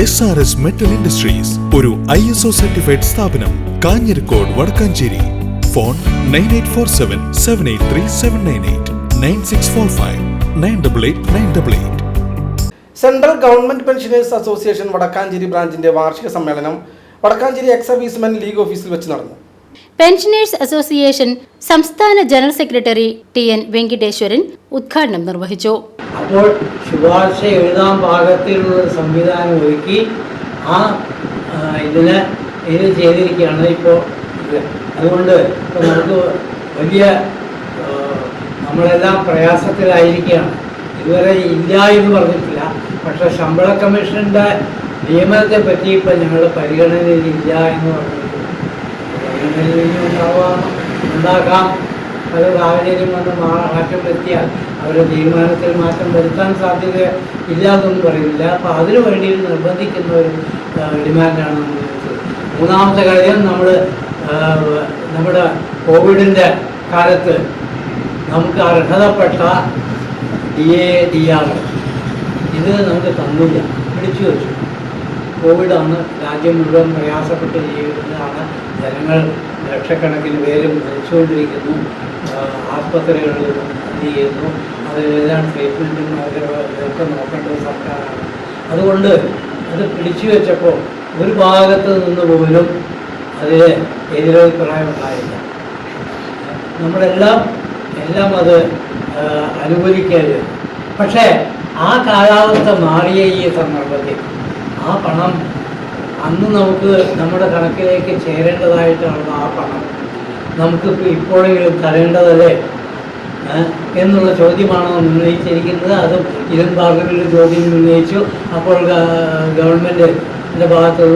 S R S metal industries ഒരു I S O certified സ്ഥാപനം Kanjirakode Vadakkanchery. Phone nine eight four seven seven eight three seven nine eight nine six four five nine double eight nine double eight central government pensioners association Vadakkanchery ബ്രാഞ്ചിന്റെ വാർഷിക സമ്മേളനം Vadakkanchery ex servicemen league ഓഫീസിൽ വെച്ച് നടന്നു. Pensioners association സംസ്ഥാന general secretary T N Venkiteswaran ഉദ്ഘാടനം നിർവഹിച്ചു. അപ്പോൾ ശുപാർശ എഴുതാൻ പാകത്തിലുള്ള സംവിധാനം ഒരുക്കി ആ ഇതിന് ഇത് ചെയ്തിരിക്കുകയാണ് ഇപ്പോൾ അതുകൊണ്ട് ഇപ്പോൾ നമുക്ക് വലിയ നമ്മളെല്ലാം പ്രയാസത്തിലായിരിക്കുകയാണ്. ഇതുവരെ ഇല്ല എന്ന് പറഞ്ഞിട്ടില്ല. പക്ഷെ ശമ്പള കമ്മീഷന്റെ നിയമത്തെ പറ്റി ഇപ്പം ഞങ്ങളുടെ പരിഗണനയിൽ ഇല്ല എന്ന് പറഞ്ഞിട്ടുണ്ട് ഉണ്ടാവാം ഉണ്ടാകാം അത് സാഹചര്യം കൊണ്ട് മാറ്റം വരുത്തിയാൽ അവരുടെ തീരുമാനത്തിൽ മാറ്റം വരുത്താൻ സാധ്യത ഇല്ലാതെന്ന് പറയുന്നില്ല. അപ്പോൾ അതിനു വേണ്ടി നിർബന്ധിക്കുന്ന ഒരു ഡിമാൻഡാണ് മൂന്നാമത്തെ കാര്യം നമ്മൾ നമ്മുടെ കോവിഡിന്റെ കാലത്ത് നമുക്ക് അർഹതപ്പെട്ട ഡി എ ഡി ആർ ഇത് നമുക്ക് തന്നില്ല. പിടിച്ചു വെച്ചു. കോവിഡാണ് രാജ്യം മുഴുവൻ പ്രയാസപ്പെട്ട് ജീവിക്കുന്നതാണ് ജനങ്ങൾ ലക്ഷക്കണക്കിന് പേര് മരിച്ചുകൊണ്ടിരിക്കുന്നു. ആ, ആസ്പത്രികളിൽ ഇത് ചെയ്യുന്നു അത് ഏതാണ് ട്രീറ്റ്മെന്റും ഇതൊക്കെ നോക്കേണ്ടത് സർക്കാരാണ് അതുകൊണ്ട് അത് പിടിച്ചു വെച്ചപ്പോൾ ഒരു ഭാഗത്ത് നിന്ന് പോലും അതിന് എതിരഭിപ്രായം ഉണ്ടായില്ല. നമ്മളെല്ലാം എല്ലാം അത് അനുകൂലിക്കരുത് പക്ഷേ ആ കാലാവസ്ഥ മാറിയ ഈ സന്ദർഭത്തിൽ ആ പണം അന്ന് നമുക്ക് നമ്മുടെ കണക്കിലേക്ക് ചേരേണ്ടതായിട്ടാണ് ആ പണം. നമുക്ക് ഇപ്പോഴെങ്കിലും തരേണ്ടതല്ലേ ഏ? എന്നുള്ള ചോദ്യമാണ് ഉന്നയിച്ചിരിക്കുന്നത്. അതും ഇരൺ ബാഗറിൽ ചോദ്യം ഉന്നയിച്ചു. അപ്പോൾ ഗവൺമെന്റിന്റെ ഭാഗത്ത്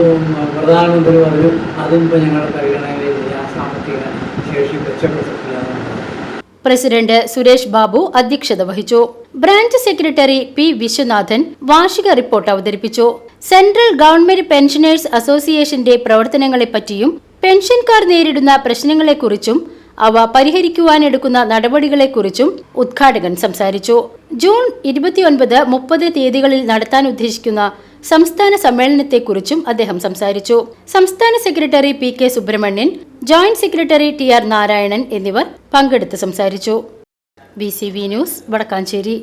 പ്രധാനമന്ത്രി പറഞ്ഞു അതും ഇപ്പോൾ ഞങ്ങളുടെ ആ സാമ്പത്തിക ശേഷി മെച്ചപ്പെട്ടിട്ടില്ല പ്രസിഡന്റ് സുരേഷ് ബാബു അധ്യക്ഷത വഹിച്ചു. ബ്രാഞ്ച് സെക്രട്ടറി പി വിശ്വനാഥൻ വാർഷിക റിപ്പോർട്ട് അവതരിപ്പിച്ചു. സെൻട്രൽ ഗവൺമെന്റ് പെൻഷനേഴ്സ് അസോസിയേഷന്റെ പ്രവർത്തനങ്ങളെപ്പറ്റിയും പെൻഷൻകാർ നേരിടുന്ന പ്രശ്നങ്ങളെക്കുറിച്ചും അവ പരിഹരിക്കുവാനെടുക്കുന്ന നടപടികളെക്കുറിച്ചും ഉദ്ഘാടകൻ സംസാരിച്ചു. ജൂൺ ഇരുപത്തിയൊൻപത് മുപ്പത് തീയതികളിൽ നടത്താൻ ഉദ്ദേശിക്കുന്ന സംസ്ഥാന സമ്മേളനത്തെക്കുറിച്ചും അദ്ദേഹം സംസാരിച്ചു. സംസ്ഥാന secretary P K Subramanian joint secretary T R Narayanan എന്നിവർ പങ്കെടുത്ത് സംസാരിച്ചു. B C V news Vadakkanchery.